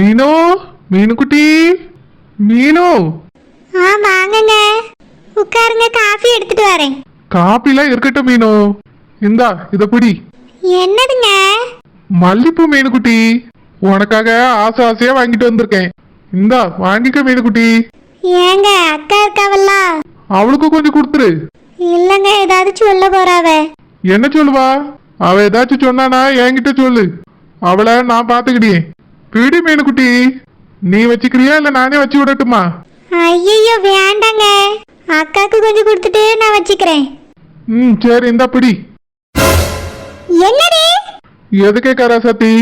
மீனு? மீனுக்குட்டி? மீனு? ஆ வாங்கங்க. உட்காருங்க காஃபி எடுத்துட்டு வரேன். காப்பிலாம் இருக்கட்டும் மீனு. இந்தா இத பிடி. என்னதுங்க? மல்லிப்பூ மீனுக்குட்டி. உனக்காக ஆசை ஆசையா வாங்கிட்டு வந்திருக்கேன். இந்தா வாங்கிக்க மீனுக்குட்டி. ஏங்க அக்கா இருக்காவல்ல அவளுக்கு கொஞ்சம் கொடுத்துரு. இல்லைங்க ஏதாவது சொல்ல போறாவ. என்ன சொல்லுவா? அவ ஏதாச்சும் சொன்னானா என்கிட்ட சொல்லு. அவளை நான் பாத்துக்கிட்டேன் பிடி மீனுக்குட்டி நீ வச்சுக்கிறியா இல்ல நானே வச்சு விடட்டுமா? ஐயோ வேண்டாங்க. அக்காக்கு கொஞ்சம் கொடுத்துட்டு நான் வச்சுக்கிறேன். ம் சரி இந்தா பிடி. என்னது எதுக்கே கராசத்தி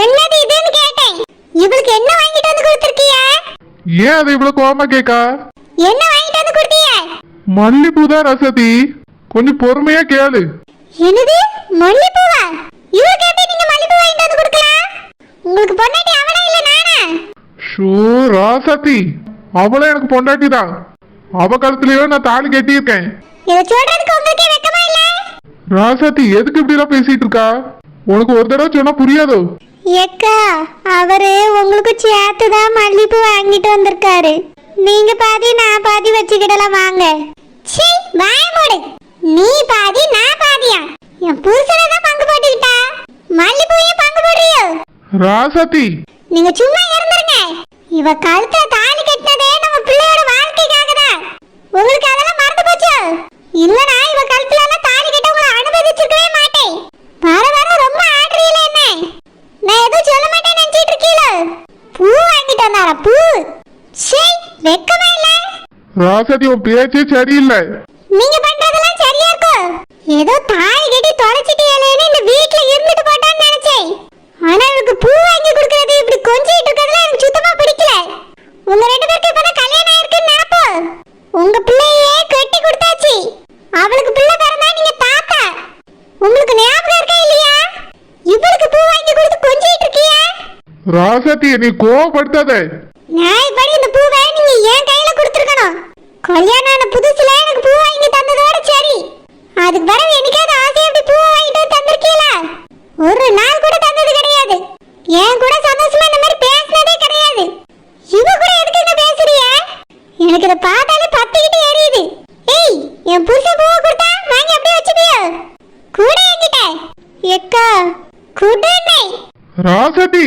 என்னது இதுன்னு கேட்டேன். இவளுக்கு என்ன வாங்கிட்டு வந்து கொடுத்துருக்கிய? ஏன் அது இவ்வளவு கோவமா கேக்கா? என்ன வாங்கிட்டு வந்து கொடுத்தீங்க மல்லிப்பூ தான் ரசதி கொஞ்சம் பொறுமையா கேளு. என்னது? மல்லிப்பூவா? இவளுக்கு எப்படி நீங்க மல்லிப்பூ வாங்கிட்டு வந்து உங்களுக்கு பொண்டாட்டி அவளா இல்ல நானா? ஷோ ராசதி அவளும் எனக்கு பொண்டாட்டி தான் அவ கழுத்துலயோ நான் தாலி கட்டியிருக்கேன். இத சொல்றதுக்கு உங்களுக்கே வெக்கமா இல்ல? ராசதி எதுக்கு இப்படி எல்லாம் பேசிட்டு இருக்கா? உனக்கு ஒரு தடவை சொன்னா புரியாதோ? ஏக்கா அவரு உங்களுக்கு சேர்த்து தான் மல்லிப்பூ வாங்கிட்டு வந்திருக்காரு. நீங்க பாதி நான் பாதி வச்சுக்கிடலாம் வாங்க. சீ வாய மூடு. நீ பாதி நான் பாதியா? என் புருஷனை தான் பங்கு போட்டுக்கிட்டா? மல்லிப்பூவையும் பங்கு போடுறியோ? ராசதி. நீங்க சும்மா இருந்துருங்க. இவ கழுத்துல தாலி கட்டினதே நம்ம பிள்ளையோட வாழ்க்கைக்காக தான் உங்களுக்கு அதெல்லாம் மறந்து போச்சு? இல்லனா இவ கழுத்துல எல்லாம் தாலி கட்ட உங்களை அனுமதிச்சிருக்கவே மாட்டேன். வர வர ரொம்ப ஆடுறீல என்ன? நான் எதுவும் சொல்ல மாட்டேன்னு நினைச்சிட்டு இருக்கீல? பூ வாங்கிட்டு வந்தாரா பூ? சே வெக்கமே இல்ல. ராசதி உன் பேச்சே சரியில்லை நீங்க பண்றதெல்லாம் சரியா இருக்கும் ஏதோ தாலி கட்டி தொலைச்சிட்டீங்களேன்னு இந்த வீட்ல இருந்துட்டு போட்டான்னு நினைச்சேன் ஆனா இவருக்கு பூ வாங்கி கொடுக்கறது இப்படி கொஞ்சிட்டு இருக்கிறதுல எனக்கு சுத்தமா பிடிக்கல உங்க ரெண்டு பேருக்கு இப்பதான் கல்யாணம் ஆயிருக்குன்னு நினைப்போம் உங்க பிள்ளையே கட்டி கொடுத்தாச்சு அவளுக்கு பிள்ளை பிறந்தா நீங்க தாத்தா உங்களுக்கு ஞாபகம் இருக்கா இல்லையா இவளுக்கு பூ வாங்கி கொடுத்து கொஞ்சிட்டு இருக்கியா ராசதி நீ கோவப்படுத்தாத. நியாயப்படி இந்த பூவை நீங்க என் கையில கொடுத்துருக்கணும்? கல்யாணம் ஆன புதுசுல எனக்கு பூ வாங்கி தந்ததோட சரி. அதுக்கு பிறகு எனக்காவது ஆசை அப்படி பூ வாங்கிட்டு வந்து தந்திருக்கீங்களா ஒரு நாள் கூட தந்தது கிடையாது. என் கூட சந்தோஷமா இந்த மாதிரி பேசினதே கிடையாது. இவ கூட எதுக்கு பேசுறிய? எனக்கு இதை பார்த்தாலே பத்திக்கிட்டு எரியுது. ஏய் என் புருஷன் பூவை கொடுத்தா வாங்கி அப்படியே வச்சுப்பியோ? கூட என்கிட்ட. எக்கா குடுனை ராசதி.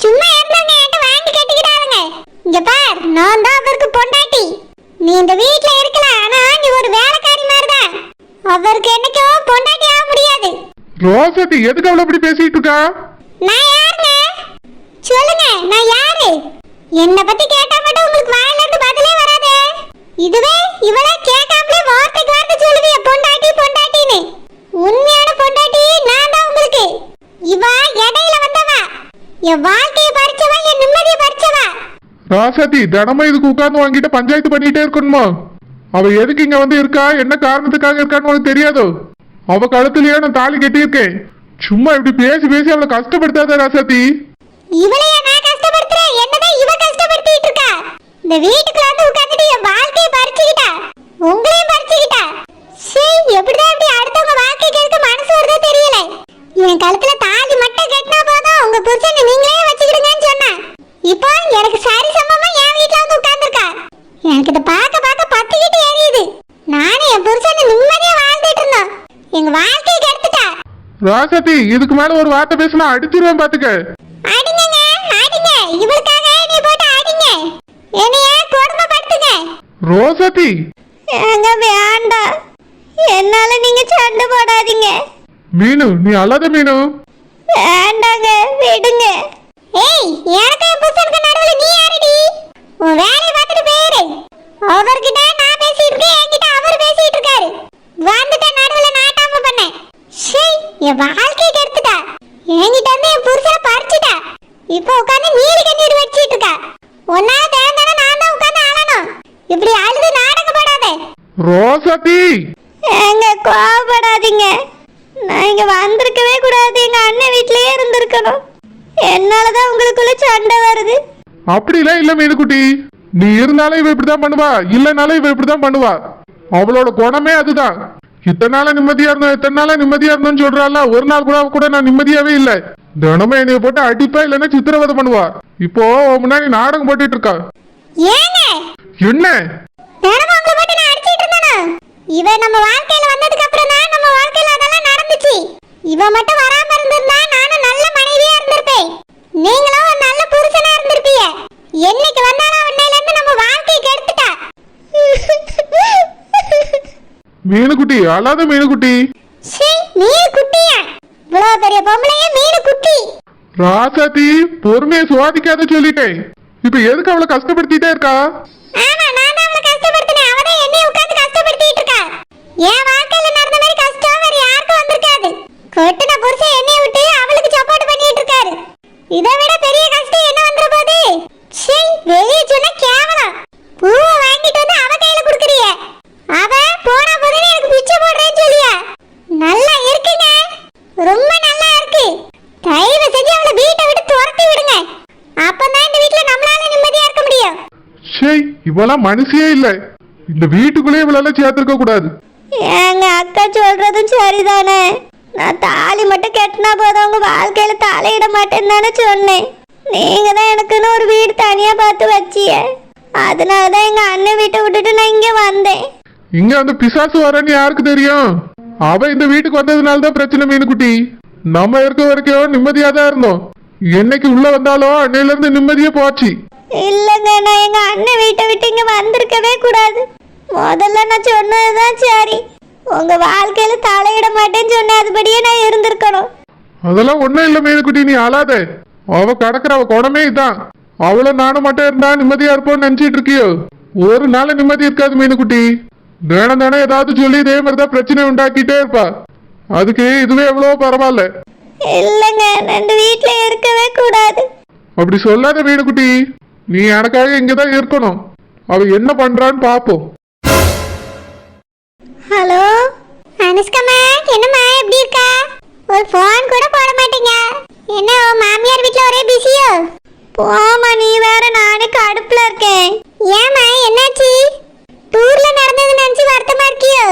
சும்மா இருந்தாங்க என்கிட்ட வாங்கி கட்டிக்கிட்டாருங்க இங்க பார் நான் தான் அவருக்கு பொண்டாட்டி. நீ இந்த வீட்ல இருக்கலாம் ஆனா நீ ஒரு வேலைக்காரி மாதிரி தான் அவருக்கு என்னைக்கும் பொண்டாட்டி ஆக முடியாது. ராசதி எதுக்கு அவளை இப்படி பேசிட்டு இருக்கா? நான் யாருங்க? சொல்லுங்க நான் யாரு? என்னை பத்தி கேட்டா மட்டும் உங்களுக்கு வாயில இருந்து பதிலே வராதே. இதுவே இவளே கேட்காமலே வார்த்தைக்கு வார்த்தை சொல்லுவிய பொண்டாட்டி பொண்டாட்டின்னு உண்மையான பொண்டாட்டி நான் தான் உங்களுக்கு இவ இடையில வந்தவ என் வாழ்க்கையை பறிச்சவ என் நிம்மதியை பறிச்சவ? ராசதி தினமும் இதுக்கு உட்கார்ந்து வாங்கிட்டு பஞ்சாயத்து பண்ணிட்டே இருக்கணுமா? அவ எதுக்கு இங்க வந்து இருக்கா? என்ன காரணத்துக்காக இருக்கான்னு உனக்கு தெரியாதோ? அவ கழுத்துலயே நான் தாலி கட்டியிருக்கேன். சும்மா இப்படி பேசி பேசி அவளை கஷ்டப்படுத்தாத ராசதி. இவளையா நான் கஷ்டப்படுத்துறேன்? என்னதான் இவ கஷ்டப்படுத்திட்டு இருக்கா? இந்த வீட்டுக்குள்ள வந்து உட்கார்ந்துட்டு என் வாழ்க்கையை பறிச்சுக்கிட்டா? உங்களையும் பறிச்சுக்கிட்டா? சரி எப்படிதான் இப்படி அடுத்தவங்க மனசு வருதோ தெரியல என் கழுத்துல தாலி மட்டும் கட்டினா போதும் உங்க புருஷனை நீங்களே வச்சுக்கிடுங்கன்னு சொன்னா இப்போ எனக்கு சரி சமமா என் வீட்டுல வந்து உட்கார்ந்துருக்கா எனக்கு இதை பார்க்க பார்க்க பத்திக்கிட்டு எரியுது நானும் என் புருஷனை நிம்மதியா வாழ்ந்துட்டு இருந்தோம் எங்க வாழ்க்கையை கெடுத்துட்டா ராசதி இதுக்கு மேல ஒரு வார்த்தை பேசினா அடிச்சிருவேன் பாத்துக்க. அடிங்கங்க அடிங்க இவளுக்காக நீ போட்டு அடிங்க என்னைய கொடுமைப்படுத்துங்க. ரோசதி! ஏங்க வேண்டாம். என்னால நீங்க சண்டை போடாதீங்க. மீனு நீ அல்லாத மீனு. வேண்டாங்க விடுங்க. ஏய் எனக்கு என் புருஷனுக்கு நடுவுல நீ யாரடி? உன் வேலையை பார்த்துட்டு போயிரு. அவர்கிட்ட நான் பேசிட்டு இருக்கேன் என்கிட்ட அவர் பேசிட்டு இருக்காரு வந்துட்ட நடுவுல நாட்டாம பண்ணேன் ஷே என் வாழ்க்கையை கெடுத்துட்டா? என்கிட்ட இருந்து என் புருஷனை பறிச்சுட்டா? இப்போ உட்காந்து நீலி கண்ணீர் வச்சிட்டு இருக்கா? உன்னால தேர்ந்தானே நான் தான் உட்காந்து அழணும் இப்படி அழுது நாடகம் போடாதே ரோசதி! ஏங்க கோவப்படாதீங்க. நான் இங்க வந்திருக்கவே கூடாது. எங்க அண்ணன் வீட்லயே இருந்திருக்கணும். என்னாலதான் உங்களுக்குள்ள சண்டை வருது. அப்படிலாம் இல்ல மீனுக்குட்டி. நீ இருந்தாலும் இவ இப்படிதான் பண்ணுவா. இல்லனாலும் இவ இப்படிதான் பண்ணுவா. அவளோட குணமே அதுதான். இத்தனை நாளா நிம்மதியா இருந்தோம் இத்தனை நாளா நிம்மதியா இருந்தோம்னு சொல்றாள் ஒரு நாள் கூட கூட நான் நிம்மதியாவே இல்லை. தினமும் என்னைய போட்டு அடிப்பா இல்லைன்னா சித்திரவதை பண்ணுவா. இப்போ முன்னாடி நாடகம் போட்டுட்டு இருக்கா. என்ன? இவ நம்ம வாழ்க்கையில வந்ததுக்கு அப்புறம் தான் நம்ம வாழ்க்கையில அதெல்லாம் நடந்துச்சு. இவ மட்டும் வராம இருந்திருந்தா நானும் நல்ல மனைவியா இருந்திருப்பேன். நீங்களும் ஒரு நல்ல புருஷனா இருந்திருப்பீங்க. என்னைக்கு வந்தாலும் இருந்து நம்ம வாழ்க்கையை கெடுத்துட்டா? மீனுக்குட்டி அழாத மீனுக்குட்டி. ராசாத்தி பொறுமையை சுவாதிக்காத சொல்லிட்டேன். இப்ப எதுக்கு அவளை கஷ்டப்படுத்திட்டே இருக்கா? கஷ்டப்படுத்திட்டு என் வாழ்க்கையில நடந்த மாதிரி கஷ்டம் வேற யாருக்கும் வந்திருக்காது. கொட்டுன புருஷன் என்னைய விட்டு அவளுக்கு சப்போர்ட் பண்ணிட்டு இருக்காரு. இதை விட பெரிய கஷ்டம் என்ன வந்துற போது சீ வெளிய சொன்ன கேவலம் பூவை வாங்கிட்டு வந்து அவ கையில குடுக்குறிய அவ போனா போதுன்னு எனக்கு பிச்சை போடுறேன்னு சொல்லியா நல்லா இருக்குங்க ரொம்ப நல்லா இருக்கு தயவு செஞ்சு அவளை வீட்டை விட்டு துரத்தி விடுங்க அப்பதான் இந்த வீட்ல நம்மளால நிம்மதியா இருக்க முடியும் ஷே இவெல்லாம் மனுஷியே இல்ல. இந்த வீட்டுக்குள்ளே இவளெல்லாம் சேர்த்திருக்க கூடாது. எங்க அக்கா சொல்றதும் சரிதானே? நான் தாலி மட்டும் கட்டினா போதும் உங்க வாழ்க்கையில தலையிட மாட்டேன்னு தானே சொன்னேன். நீங்க தான் எனக்குன்னு ஒரு வீடு தனியா பார்த்து வச்சிய. அதனால தான் எங்க அண்ணன் வீட்டை விட்டுட்டு நான் இங்க வந்தேன். இங்க அந்த பிசாசு வரேன்னு யாருக்கு தெரியும்? அவ இந்த வீட்டுக்கு வந்ததுனால தான் பிரச்சனை மீனுக்குட்டி. நம்ம இருக்க வரைக்கும் நிம்மதியா தான் இருந்தோம். என்னைக்கு உள்ள வந்தாலும் அன்னையில இருந்து நிம்மதியே போச்சு. இல்லைங்க நான் எங்க அண்ணன் வீட்டை விட்டு இங்க வந்திருக்கவே கூடாது. முதல்ல நான் சொன்னதுதான் சரி. உங்க வாழ்க்கையில தலையிட மாட்டேன்னு சொன்ன அதுபடியே நான் இருந்திருக்கணும். அதெல்லாம் ஒண்ணும் இல்ல மீனுக்குட்டி நீ அழாத. அவ கடக்குற அவ குணமே இதான். அவளும் நானும் மட்டும் இருந்தா நிம்மதியா இருப்போம்னு நினைச்சிட்டு இருக்கியோ? ஒரு நாள் நிம்மதி இருக்காது மீனுக்குட்டி தினம் தினம் ஏதாவது சொல்லி இதே மாதிரி தான் பிரச்சனை உண்டாக்கிட்டே இருப்பா. அதுக்கு இதுவே எவ்வளவோ பரவாயில்ல. இல்லைங்க ரெண்டு வீட்ல இருக்கவே கூடாது. அப்படி சொல்லாத மீனுக்குட்டி நீ எனக்காக இங்கதான் இருக்கணும். அவ என்ன பண்றான்னு பாப்போம். ஹலோ? அனுஷ்கம்மா என்னம்மா எப்படி இருக்கா? ஒரு ஃபோன் கூட போட மாட்டீங்க. என்ன உன் மாமியார் வீட்ல ஒரே பிஸியோ போமா நீ வேற நானே கடுப்புல இருக்கேன். ஏமா என்னாச்சு? டூர்ல நடந்தது நினைச்சு வருத்தமா இருக்கியோ?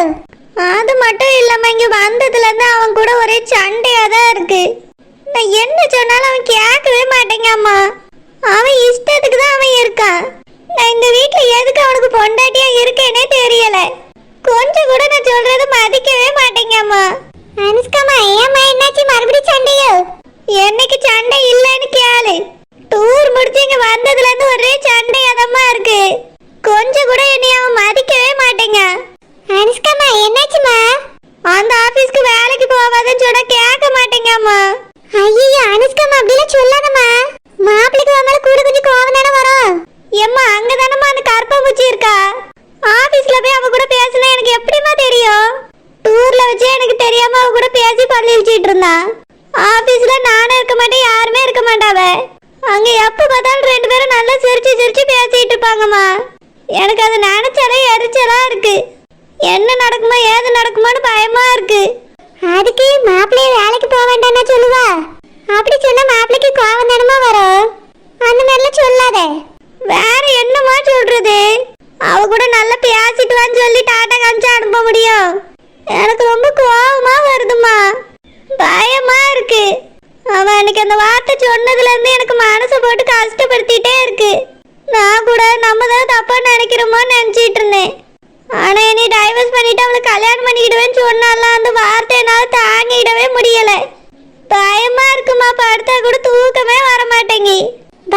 அது மட்டும் இல்லாம இங்க வந்ததுல இருந்து அவன் கூட ஒரே சண்டையா தான் இருக்கு. நான் என்ன சொன்னாலும் அவன் கேட்கவே மாட்டேங்கம்மா அவன் இஷ்டத்துக்கு தான் இருக்கான் நான் இந்த வீட்ல எதுக்கு அவனுக்கு பொண்டாட்டியா இருக்கேனே தெரியல. கொஞ்சம் கூட நான் சொல்றது மதிக்கவே மாட்டேங்கம்மா அனுஷ்காமா ஏம்மா என்னாச்சு? மறுபடியும் சண்டையோ? என்னைக்கு சண்டை இல்லைன்னு கேளு. டூர் முடிச்சு இங்க வந்ததுல இருந்து ஒரே சண்டையாதம்மா இருக்கு. கொஞ்சம் கூட என்னைய அவன் மதிக்கவே மாட்டேங்க அனுஷ்காமா என்னாச்சுமா அந்த ஆபீஸ்க்கு வேலைக்கு போவாதன்னு சொன்னா கேட்க மாட்டேங்க அம்மா ஐயோ அனுஷ்காமா அப்படிலாம் சொல்லாதம்மா மாப்பிளைக்கு வந்தால கூட கொஞ்சம் கோவம் தானே வரும் எம்மா அங்க தானம்மா அந்த கற்பம்பூச்சி இருக்கா ஆபீஸ்ல போய் அவ கூட பேசினா எனக்கு எப்படிம்மா தெரியும் டூர்ல வச்சு எனக்கு தெரியாம அவ கூட பேசி பள்ளி வச்சுட்டு இருந்தா ஆபீஸ்ல நானும் இருக்க மாட்டேன் யாருமே இருக்க மாட்டாவ? அங்க எப்ப பார்த்தாலும் ரெண்டு பேரும் நல்லா சிரிச்சு சிரிச்சு பேசிட்டு இருப்பாங்கம்மா. எனக்கு அது நினைச்சாலே எரிச்சலா இருக்கு. என்ன நடக்குமோ ஏது நடக்குமோன்னு பயமா இருக்கு. அதுக்கு மாப்பிள்ளைய வேலைக்கு போக வேண்டாம்னா சொல்லுவா? அப்படி சொன்னா மாப்பிள்ளைக்கு கோவம் தானமா வரும்? அந்த மாதிரிலாம் சொல்லாத. வேற என்னமா சொல்றது? அவ கூட நல்லா பேசிட்டு வான்னு சொல்லி டாட்டா காமிச்சு அனுப்ப முடியும் எனக்கு ரொம்ப கோவமா வருதுமா பயமா இருக்கு அன்னைக்கு அந்த வார்த்தை சொன்னதுல இருந்து எனக்கு மனசை போட்டு கஷ்டப்படுத்திட்டே இருக்கு. நான் கூட நம்ம தான் தப்பா நினைக்கிறோமோன்னு நினைச்சிட்டு இருந்தேன். ஆனா என்னை டைவர்ஸ் பண்ணிட்டு அவளை கல்யாணம் பண்ணிக்கிடுவேன்னு சொன்னால அந்த வார்த்தை என்னால தாங்கிடவே முடியல. பயமா இருக்குமா? படுத்தா கூட தூக்கமே வர மாட்டேங்கி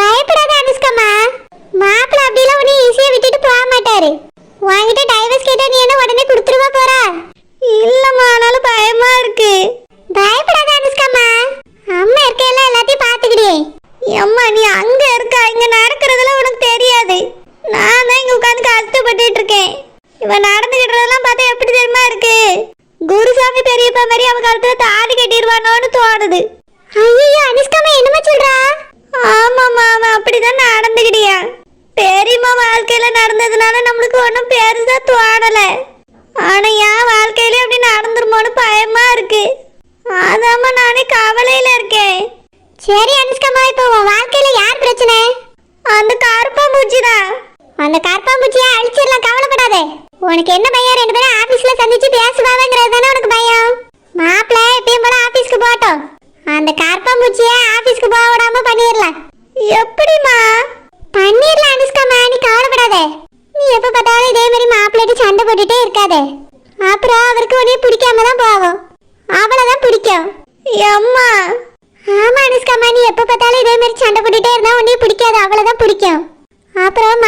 பயப்படாத அனுஷ்கம்மா. மாப்பிள்ள அப்படிலாம் உன்னை ஈஸியா விட்டுட்டு போக மாட்டாரு. வாங்கிட்டு டைவர்ஸ் கேட்டா நீ என்ன உடனே கொடுத்துருவா போறா? இல்லம்மா ஆனாலும் பயமா இருக்கு. பயப்படாத அனுஷ்கம்மா. அம்மா இருக்கையில எல்லாத்தையும் பாத்துக்கிட்டே அம்மா நீ அங்க இருக்க இங்க நடக்கிறதெல்லாம் உனக்கு தெரியாது. நான் தான் இங்க உட்காந்து கஷ்டப்பட்டுட்டு இருக்கேன். இவன் நடந்துகிட்டதெல்லாம் பார்த்தா எப்படி தெரியுமா இருக்கு? குருசாமி பெரியப்பா மாதிரி அவன் காலத்துல தாலி கட்டிடுவானோன்னு தோணுது. ஐயோ அனுஷ்காமா என்னமா சொல்றா? ஆமாம்மா அவன் அப்படிதான் நடந்துக்கிட்டியா. பெரியம்மா வாழ்க்கையில நடந்ததுனால நம்மளுக்கு ஒன்றும் பெருசா தோணல ஆனா என் வாழ்க்கையில அப்படி நடந்துருமோன்னு பயமா இருக்கு அதாம்மா நானே கவலையில இருக்கேன் சரி அனுஷ்காமா இப்போ உன் வாழ்க்கையில யார் பிரச்சனை அந்த கருப்பாம்பூச்சி தான் அந்த கருப்பாம்பூச்சியை அழிச்சிடலாம் கவலைப்படாத உனக்கு என்ன பயம் ரெண்டு பேரும் ஆபீஸ்ல சந்திச்சு பேசுவாங்கங்கிறது தானே உனக்கு பயம் மாப்பிள்ள எப்பயும் போல ஆபீஸ்க்கு போட்டோம் அந்த கற்பம்பூச்சிய ஆபீஸ்க்கு போக விடாம பண்ணிடலாம். எப்படிமா பண்ணிடலாம் அனுஷ்காமா நீ கவலைப்படாத. நீ எப்ப பார்த்தாலும் இதே மாதிரி மாப்பிள்ளைட்டு சண்டை போட்டுட்டே இருக்காத. அப்புறம் அவருக்கு உடனே பிடிக்காம தான் போகும். அவளைதான் பிடிக்கும். அம்மா ஆமா அனுஷ்காமா நீ எப்ப பார்த்தாலும் இதே மாதிரி சண்டை போட்டுட்டே இருந்தா உடனே பிடிக்காது அவளைதான் பிடிக்கும். அப்புறம்